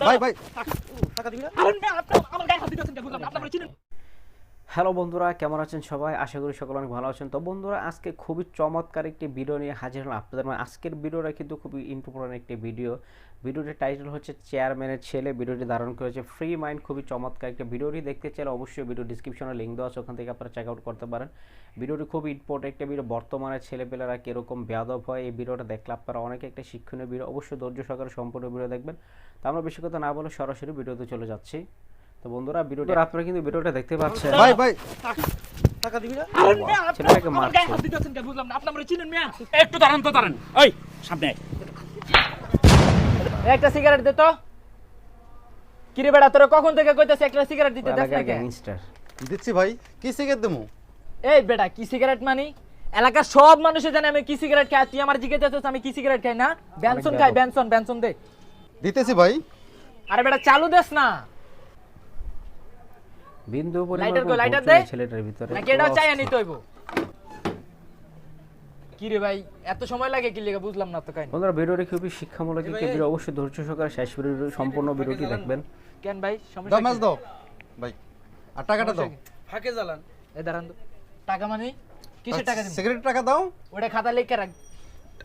ভাই ভাই। টাকা দিবি না? হ্যালো বন্ধুরা, কেমন আছেন সবাই? আশা করি সকলে অনেক ভালো আছেন। তো বন্ধুরা, আজকে খুবই চমৎকার একটি ভিডিও নিয়ে হাজির হলাম আপনাদের মানে আজকের ভিডিওটা কিন্তু খুবই ইম্পর্টেন্ট একটি ভিডিও ভিডিওটির টাইটেল হচ্ছে চেয়ারম্যানের ছেলে। ভিডিওটি ধারণ করেছে ফ্রি মাইন্ড খুবই চমৎকার একটা ভিডিওটি দেখতে চাইলে অবশ্যই ভিডিও ডিসক্রিপশনে লিঙ্ক দেওয়া আছে, ওখান থেকে আপনারা চেক আউট করতে পারেন। ভিডিওটি খুব ইম্পর্টেন্ট একটা ভিডিও বর্তমানে ছেলেপেলেরা কীরকম বেয়াদব হয়, এই ভিডিওটা দেখলে আপনারা অনেক একটা শিক্ষণীয় ভিডিও অবশ্যই ধৈর্য সহকারে সম্পূর্ণ ভিডিও দেখবেন। তো আমরা বেশি কথা না বলে সরাসরি ভিডিওতে চলে যাচ্ছি। তো বন্ধুরা ভিডিওটি আপনারা কিন্তু ভিডিওটা দেখতে পাচ্ছেন। ভাই ভাই। টাকা দিবি না? আরে ছেলেটাকে মারছে। একটু দাঁড়ান তো দাঁড়ান। ওই সামনে আয়। একটা সিগারেট দে তো। কিরে বেড়া তোরা কখন থেকে কইতাছিস একটা সিগারেট দিতে? দেখ না কে? গ্যাংস্টার দিচ্ছি ভাই কি সিগারেট দেবো? এই বেটা কি সিগারেট মানি? এলাকার সব মানুষে জানে আমি কি সিগারেট খাই। তুই আমার জিজ্ঞেস করছিস আমি কি সিগারেট খাই না? বেনসন খাই। বেনসন বেনসন দে। দিতেছি ভাই। আরে বেটা চালু দেস না। বিন্দু পরিমাণ লাইটার কই, লাইটার দে। ছেলেটার ভিতরে নাকি এটা চাই আনি তৈব কি রে ভাই এত সময় লাগে কি লেগে বুঝলাম না তো কাহিনী। বন্ধুরা ভিডিওটি খুবই শিক্ষামূলক। একটি ভিডিও অবশ্যই ধৈর্য সহকারে শেষ ভিডিও সম্পূর্ণ ভিডিওটি দেখবেন। কেন ভাই দাও সমস্যা মাছ কি? দাও। ভাই আর টাকাটা দাও। ফাঁকে জ্বালান। এই দাঁড়ান তো। টাকা মানে? কিসের টাকা দিবি? সিগারেট টাকা দাও। ওটা খাতা লিখে রাখ।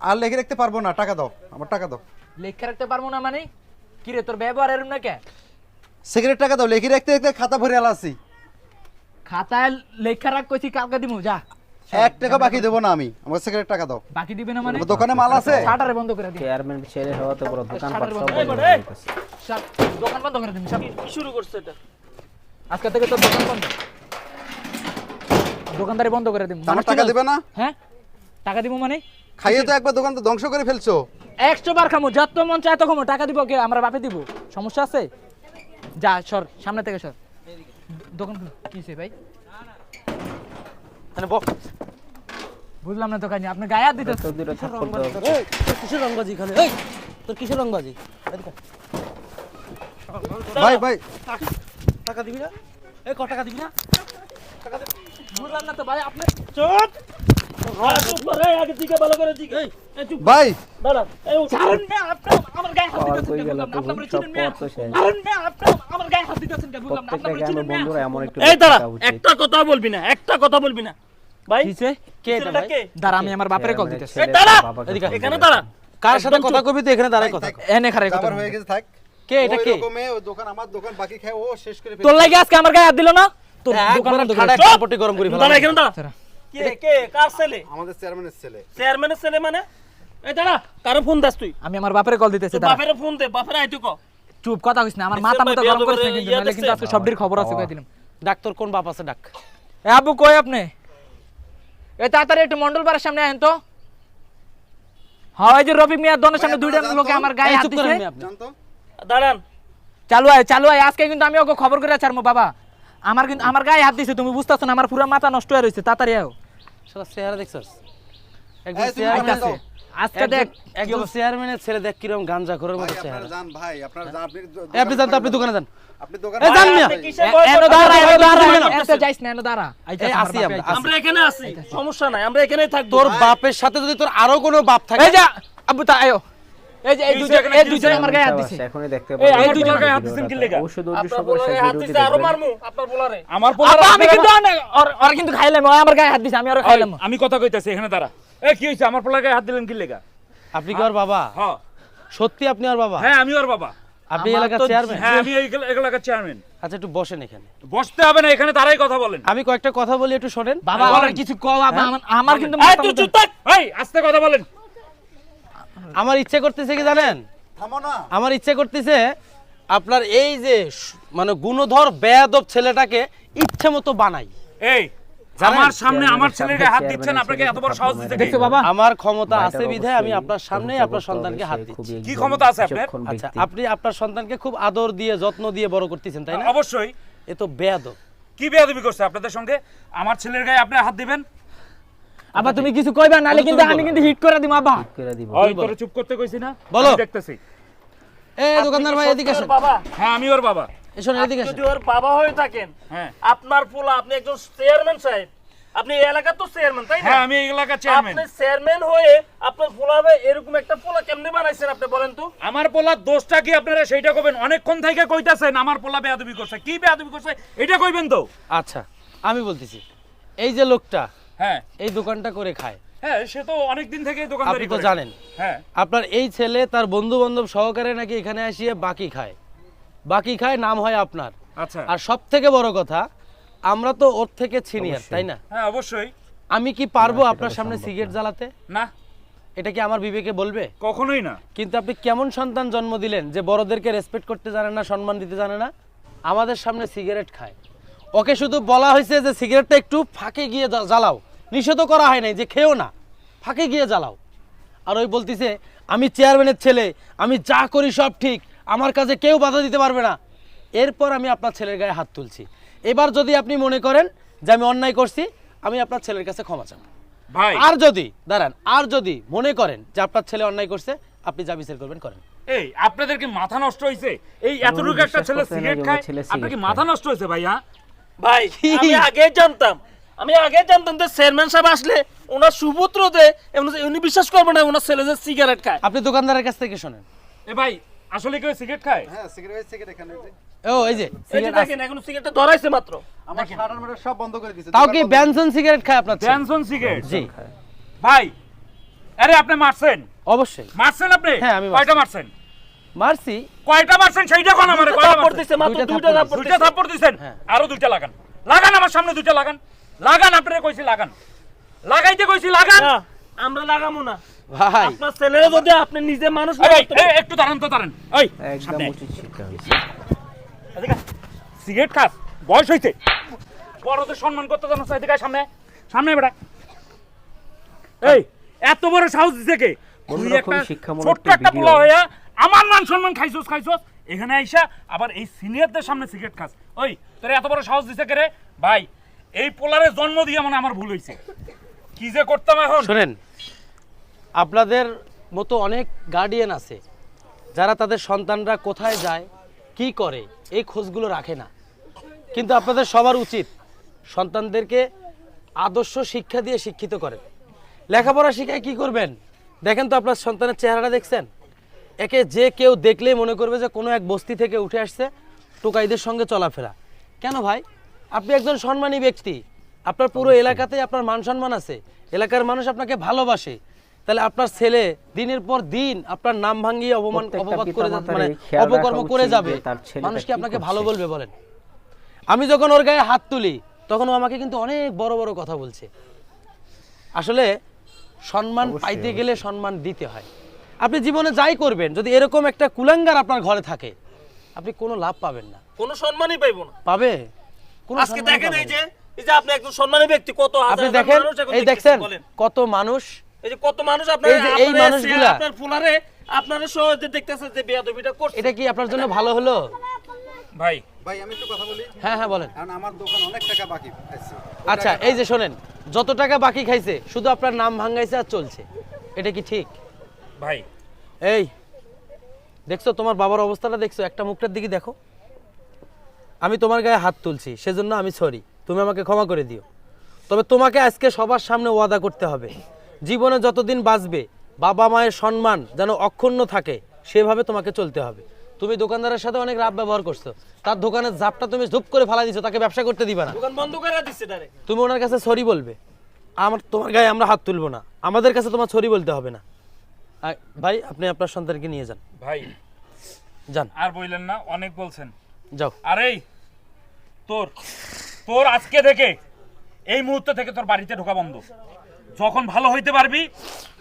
আর লেগে রাখতে পারব না টাকা দাও। আমার টাকা দাও। লিখে রাখতে পারব না মানে? কি রে তোর ব্যবহার এরম না কে? সিগারেট টাকা দাও লেখি রাখতে রাখতে খাতা ভরে আলাসি খাতায় লেখা রাখ কইছি কালকে দিমু যা। এক টাকা বাকি দেবো না আমি আমার সিগারেট টাকা দাও। বাকি দিবে না মানে? দোকানে মাল আছে? শাটারে বন্ধ করে দিন চেয়ারম্যান ছেলে হওয়াতে বড় দোকানপাট সব এই বন্ধ বড়, হয়ে এই। গেছে। দোকান বন্ধ করে দিন সব। কি শুরু করছে এটা? আজকে থেকে তো দোকান বন্ধ। দোকানদারি বন্ধ করে দিন আমার টাকা দেবে না? হ্যাঁ? টাকা দিব মানে? খাইয়ে তো একবার দোকান তো ধ্বংস করে ফেলছো। একশো বার খামো যত মন চায় তো খামো টাকা দিব কে? আমরা বাপে দিব। সমস্যা আছে? যা সর সামনে থেকে সর। দোকান খুলো। কি হইছে ভাই? বক বুঝলাম না তো কাহিনী আপনি গায়ে হাত দিতে কিসের রংবাজি? এখানে? এই তোর কিসের রংবাজি? এদিকে ভাই ভাই। টাকা- টাকা দিবি না? এই ক টাকা দিবি না? বুঝলাম না তো ভাই আপনি চুপ! চুপ করে আগে দিকে ভালো করে দিকে। এই এই চুপ ভাই দাঁড়া এই উঠ। পাওয়ার কই গেল তো সব পথ তো শেষ প্রত্যেকটা গ্রামের বন্ধুরা এমন একটু এই দাঁড়া একটা কথা বলবি না একটা কথা বলবি না। ভাই কিছে কে এটা ভাই? দাঁড়া আমি আমার বাপের কল দিতেছি। ছেলে দাঁড়া! ফোন এখানে দাঁড়া। কার সাথে কথা কবি তো এখানে দাঁড়ায় কথা এনে খারে কথা হয়ে গেছে থাক। কে এটা কে? রকমে ওই দোকান আমার দোকান বাকি খায় ও শেষ করে তোর ফেলছে আজকে আমার গায়ে হাত দিল না? তোর দোকান একবারে বন্ধ করে ঠাডা দিছে। কাপড়টি গরম করে দাঁড়া এখানে দাঁড়া। দাঁড়া। কে কে কার ছেলে? আমাদের চেয়ারম্যানের ছেলে। চেয়ারম্যানের ছেলে মানে? এই দাঁড়া কারও ফোন দাস তুই। আমি আমার বাপের কল দিতেছি দাঁড়া। বাপের ফোন দে বাপের আইটু ক। চুপ কথা কইছ না আমার দেখছেন মাথা গরম করিস না কিন্তু নাহলে কিন্তু আজকে সবটির খবর আছে কই দিলাম। ডাক্তার কোন বাপ আছে? ডাক। এ আব্বু কই আপনি? এই তাড়াতাড়ি একটু মন্ডল পাড়ার সামনে আহেন তো। হয় যে রবি মিয়া দনের সামনে দুইটা লোকে আমার গায়ে হাত দিছে। দাঁড়ান। চালু আয় চালু আয় আজকে কিন্তু আমি ওকে খবর করে ছাড়বো বাবা। আমার কিন্তু আমার গায়ে হাত দিছে তুমি বুঝতেছো না আমার পুরো মাথা নষ্ট হয়ে রয়েছে তাড়াতাড়ি আও। সারা চেহারা দেখছস? তুমি চেয়ারম্যান আইতাছো। আজকে দেখ একজন- একজন চেয়ারম্যানের ছেলে দেখ কীরকম গাঞ্জা ভাই মতো চেহারা। যান ভাই আপনারা যান আপনি আপনি যান আপনি দোকানে যান। আপনি দোকানে যান মিয়া। আপনি কিসের এ- বয় এনো দাঁড়া এনো দাঁড়া। এত যাইস না এনো দাঁড়া। আইতাছে এই, আমার আসি আমরা, আমরা এখানে আছি সমস্যা নাই আমরা এখানেই থাকব। তোর বাপের সাথে যদি তোর আরও কোনো বাপ থাকে এই যা আব্বু তা আয়ো। এই যে এই দুজন এই দুজন আমার গায়ে হাত দিছে। এখনই দেখতে পাবেন। গায়ে হাত দিছেন কি লেগা? গায়ে দিছে, আরও মারমু আপনার পোলারে আমার আব্বা আমি কিন্তু অনেক- ওর- ওর কিন্তু খাইলাম আমার গায়ে হাত দিছে আমি ওর খাইলাম। আমি কথা কইতাছি এখানে দাঁড়া। এ কি হইছে আমার পোলার গায়ে হাত দিলেন কি লেগা? আপনি কি ওর বাবা? হ্যাঁ সত্যি আপনি ওর বাবা? হ্যাঁ আমি ওর বাবা। আপনি এলাকার চেয়ারম্যান? হ্যাঁ আমি এই এলাকার চেয়ারম্যান। আচ্ছা একটু বসেন এখানে। বসতে হবে না এখানে দাঁড়াই কথা বলেন। আমি কয়েকটা কথা বলি একটু শোনেন। বাবা আমার কিছু কও আমার- কিন্তু এই, তুই চুপ থাক। এই আস্তে কথা বলেন। আমার ইচ্ছে করতেছে কি জানেন? থামো না। আমার ইচ্ছে করতেছে আপনার এই যে মানে গুণধর বেয়াদব ছেলেটাকে ইচ্ছে মতো বানাই। এই? আমার সামনে আমার ছেলের গায়ে হাত দিচ্ছেন আপনাকে এত বড় সাহস দিতে দেখছ বাবা আমার ক্ষমতা আছে বিধায় আমি আপনার সামনেই আপনার সন্তানকে হাত দিচ্ছি। কি ক্ষমতা আছে আপনার? আচ্ছা আপনি আপনার সন্তানকে খুব আদর দিয়ে যত্ন দিয়ে বড় করতেছেন তাই না? অবশ্যই। এ তো বেয়াদব। কি বেয়াদবি করছে আপনাদের সঙ্গে? আমার ছেলের গায়ে আপনি হাত দিবেন? আব্বা তুমি কিছু কইবা? নালে কিন্তু আমি কিন্তু হিট করে দিম আব্বা। ঠিক করে দিব। ওই তোরে চুপ করতে কইছি না? বলো। দেখতেছি। এ দোকানদার ভাই এদিকে আসেন। বাবা হ্যাঁ আমি ওর বাবা। যদি ওর বাবা হয়ে থাকেন হ্যাঁ। আপনার পোলা আপনি একজন চেয়ারম্যান সাহেব। আপনি এই তো চেয়ারম্যান তাই না? হ্যাঁ আমি এই চেয়ারম্যান আপনি চেয়ারম্যান হয়ে আপনার পোলাবে এরকম একটা পোলা কেমনে বানাইছেন আপনি বলেন তো? আমার পোলার দোষটা কি আপনারা সেইটা কইবেন? অনেকক্ষণ থেকে কইতাছেন আমার পোলা বেয়াদবি করছে। কি বেয়াদবি করছে এটা কইবেন তো? আচ্ছা আমি বলতেছি এই যে লোকটা হ্যাঁ। এই দোকানটা করে খায়। হ্যাঁ সে তো অনেক দিন থেকে দোকানদারি করে। জানেন হ্যাঁ। আপনার এই ছেলে তার বন্ধু বান্ধব সহকারে নাকি এখানে আসিয়ে বাকি খায়? বাকি খায় নাম হয় আপনার। আচ্ছা। আর সব থেকে বড় কথা আমরা তো ওর থেকে সিনিয়র তাই না? হ্যাঁ অবশ্যই। আমি কি পারব আপনার সামনে সিগারেট জ্বালাতে? না। এটা কি আমার বিবেকে বলবে? কখনোই না। কিন্তু আপনি কেমন সন্তান জন্ম দিলেন যে বড়দেরকে রেসপেক্ট করতে জানে না সম্মান দিতে জানে না? আমাদের সামনে সিগারেট খায়। ওকে শুধু বলা হয়েছে যে সিগারেটটা একটু ফাঁকে গিয়ে জ্বালাও। নিষেধ করা হয় নাই যে খেও না ফাঁকে গিয়ে জ্বালাও। আর ওই বলতিছে আমি চেয়ারম্যানের ছেলে আমি যা করি সব ঠিক আমার কাছে কেউ বাধা দিতে পারবে না। এরপর আমি আপনার ছেলের গায়ে হাত তুলছি। এবার যদি আপনি মনে করেন যে আমি অন্যায় করছি আমি আপনার ছেলের কাছে ক্ষমা চাবো। ভাই। আর যদি দাঁড়ান আর যদি মনে করেন যে আপনার ছেলে অন্যায় করছে আপনি যা বিচার করবেন করেন। এই আপনাদের কি মাথা নষ্ট হয়েছে এই এতটুকু একটা ছেলে সিগারেট খায় আপনার কি মাথা নষ্ট হয়েছে ভাই হ্যাঁ ভাই আমি আগে জানতাম আমি আগে জানতাম যে চেয়ারম্যান সাহেব আসলে ওনার সুপুত্র যে এমন- উনি বিশ্বাস করবে না ওনার ছেলে যে সিগারেট খায়। আপনি দোকানদারের কাছ থেকে শোনেন। এ ভাই আসলে কেউ সিগারেট খায়? হ্যাঁ সিগারেট সিগারেট এখানে এই যে। ও এই যে cigarette দেখেন এখন সিগারেটটা ধরাইছে মাত্র। আমার শাটার মাটার সব বন্ধ করে দিয়েছে তাও কি ব্যানসন সিগারেট খায় আপনার ছেলে? Johnson cigarette? জি। ভাই আরে আপনি মারছেন? অবশ্যই। মারছেন আপনি? হ্যাঁ, আমি কয়টা মারছেন? মারছি। কয়টা মারছেন সেইটা কোন আমারে? কয়টা থাপ্পড় মারছেন? দিছে মাত্র দুইটা থাপ্পড় দুইটা। থাপ্পড় দিছেন? হ্যাঁ। আরও দুইটা লাগান। লাগান আমার সামনে দুইটা লাগান। লাগান আপনারে কইছি লাগান। লাগাইতে কইছি লাগান। আমরা লাগামু না। ভাই। আপনার ছেলেরা যদি আপনি নিজে মানুষ না এই, একটু দাঁড়ান তো দাঁড়ান। এই একদম সামনে। উচিত শিক্ষা হয়েছে। এদিকে সিগারেট খাস বয়স হইতে বড়দের সম্মান করতে জানো এদিকে আয়, সামনে। সামনে বেটা। এই এত বড় সাহস দিছে কে? তুই একটা শিক্ষামূলক ছোট্ট একটা একটা পোলা হইয়া আমার মান সম্মান খাইছস খাইছস? এখানে আইসা আবার এই সিনিয়রদের সামনে সিগারেট খাস। ওই তোর এত বড় সাহস দিছে কে রে? ভাই এই পোলারে জন্ম দিয়ে মানে আমার ভুল হইছে। কি যে করতাম এখন? শোনেন আপনাদের মতো অনেক গার্ডিয়ান আছে যারা তাদের সন্তানরা কোথায় যায় কি করে এই খোঁজগুলো রাখে না। কিন্তু আপনাদের সবার উচিত সন্তানদেরকে আদর্শ শিক্ষা দিয়ে শিক্ষিত করেন। লেখাপড়া শিখায় কি করবেন? দেখেন তো আপনার সন্তানের চেহারাটা দেখছেন? একে যে কেউ দেখলেই মনে করবে যে কোনো এক বস্তি থেকে উঠে আসছে টোকাইদের সঙ্গে চলাফেরা। কেন ভাই? আপনি একজন সম্মানী ব্যক্তি। আপনার পুরো এলাকাতে আপনার মান সম্মান আছে। এলাকার মানুষ আপনাকে ভালোবাসে। তাহলে আপনার ছেলে দিনের পর দিন আপনার নাম ভাঙিয়ে অপমান অপবাদ করে মানে অপকর্ম করে যাবে। মানুষ কি আপনাকে ভালো বলবে বলেন? আমি যখন ওর গায়ে হাত তুলি তখন ও আমাকে কিন্তু অনেক বড় বড় কথা বলছে। আসলে সম্মান পাইতে গেলে সম্মান দিতে হয়। আপনি জীবনে যাই করবেন যদি এরকম একটা কুলাঙ্গার আপনার ঘরে থাকে আপনি কোনো লাভ পাবেন না। কোনো সম্মানই পাইবো না। পাবে? কোনো আজকে দেখেন এই যে এই যে আপনি একজন সম্মানী ব্যক্তি কত আপনি দেখেন এই দেখছেন কত মানুষ এই যে কত মানুষ আপনার এই যে এই আপনার মানুষগুলা- এসে আপনার ফুলারে আপনারা সহ দেখতেছে যে বেয়াদবিটা করছে। এটা কি আপনার জন্য ভালো হলো? ভাই। ভাই আমি একটু কথা বলি? হ্যাঁ হ্যাঁ বলেন। কারণ আমার দোকান অনেক টাকা বাকি আচ্ছা এই যে শোনেন যত টাকা বাকি খাইছে শুধু আপনার নাম ভাঙাইছে আর চলছে। এটা কি ঠিক? ভাই। এই দেখছ তোমার বাবার অবস্থাটা দেখছ? একটা মুখটার দিকে দেখো। আমি তোমার গায়ে হাত তুলছি সেজন্য আমি সরি। তুমি আমাকে ক্ষমা করে দিও। তবে তোমাকে আজকে সবার সামনে ওয়াদা করতে হবে। জীবনে যতদিন বাঁচবে বাবা মায়ের সম্মান যেন অক্ষুণ্ণ থাকে সেভাবে তোমাকে চলতে হবে। তুমি দোকানদারের সাথে অনেক রাব ব্যবহার করছ। তার দোকানের জাপটা তুমি ধূপ করে ফালা দিছো তাকে ব্যবসা করতে দিবা না। দোকান বন্ধ করে দিচ্ছে তুমি ওনার কাছে সরি বলবে। আমার তোমার গায়ে আমরা হাত তুলবো না। আমাদের কাছে তোমার সরি বলতে হবে না। ভাই আপনি আপনার সন্তানকে নিয়ে যান। ভাই যান। আর বললেন না অনেক বলছেন। যাও। আরে তোর তোর আজকে থেকে এই মুহূর্ত থেকে তোর বাড়িতে ঢোকা বন্ধ। যখন ভালো হইতে পারবি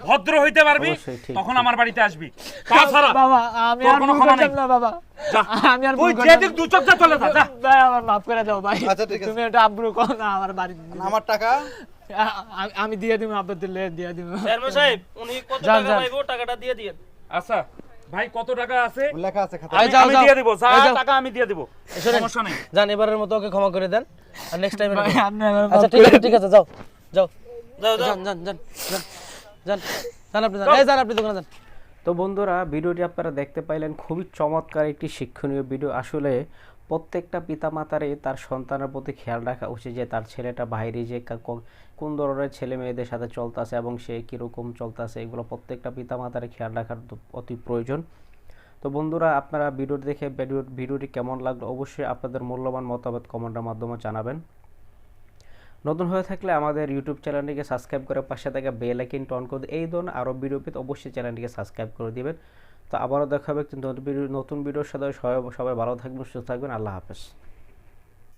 ভদ্র হইতে পারবি তখন আমার বাড়িতে আসবি। তাছাড়া বাবা আমি আর কোনো ক্ষমা নাই। বাবা। আমি আর তুই ভুল দু চোখ যা চলে যা যা। ভাই আমার মাফ করে দাও ভাই। ঠিক আছে। তুমি এটা আব্রু কর না আমার বাড়ি আমার টাকা? আমি দিয়ে দিব আব্বু দিলে দিয়ে দিব। চেয়ারম্যান সাহেব উনি কত টাকা পাইবো টাকাটা দিয়ে দিয়েন। আচ্ছা ভাই কত টাকা আছে? লেখা আছে খাতা আমি-। দিয়ে দিব যা টাকা আমি দিয়ে দিব। সমস্যা নেই। যান এবারের মতো ওকে ক্ষমা করে দেন আর নেক্সট টাইম আচ্ছা ঠিক আছে ঠিক আছে যাও যাও। যান যান যান যান যান যান আপনি যান। এই যান আপনি দোকানে যান। তো বন্ধুরা ভিডিওটি আপনারা দেখতে পাইলেন খুবই চমৎকার একটি শিক্ষণীয় ভিডিও। আসলে প্রত্যেকটা পিতা পিতামাতারই তার সন্তানের প্রতি খেয়াল রাখা উচিত যে তার ছেলেটা বাইরে যে কোন ধরনের ছেলে মেয়েদের সাথে চলতেছে এবং সে কীরকম চলতেছে এগুলো প্রত্যেকটা পিতামাতারই খেয়াল রাখার অতি প্রয়োজন। তো বন্ধুরা আপনারা ভিডিওটি দেখে ভিডিও ভিডিওটি কেমন লাগল অবশ্যই আপনাদের মূল্যবান মতামত কমেন্টের মাধ্যমে জানাবেন। নতুন হয়ে থাকলে আমাদের ইউটিউব চ্যানেলটিকে সাবস্ক্রাইব করে পাশে থাকা বেল আইকন অন করে এই ধরনের আরও ভিডিও অবশ্যই চ্যানেলটিকে সাবস্ক্রাইব করে দিবেন। তো আবারও দেখা হবে নতুন ভিডিওর সাথে। সবাই সবাই ভালো থাকবেন, সুস্থ থাকবেন। আল্লাহ হাফেজ।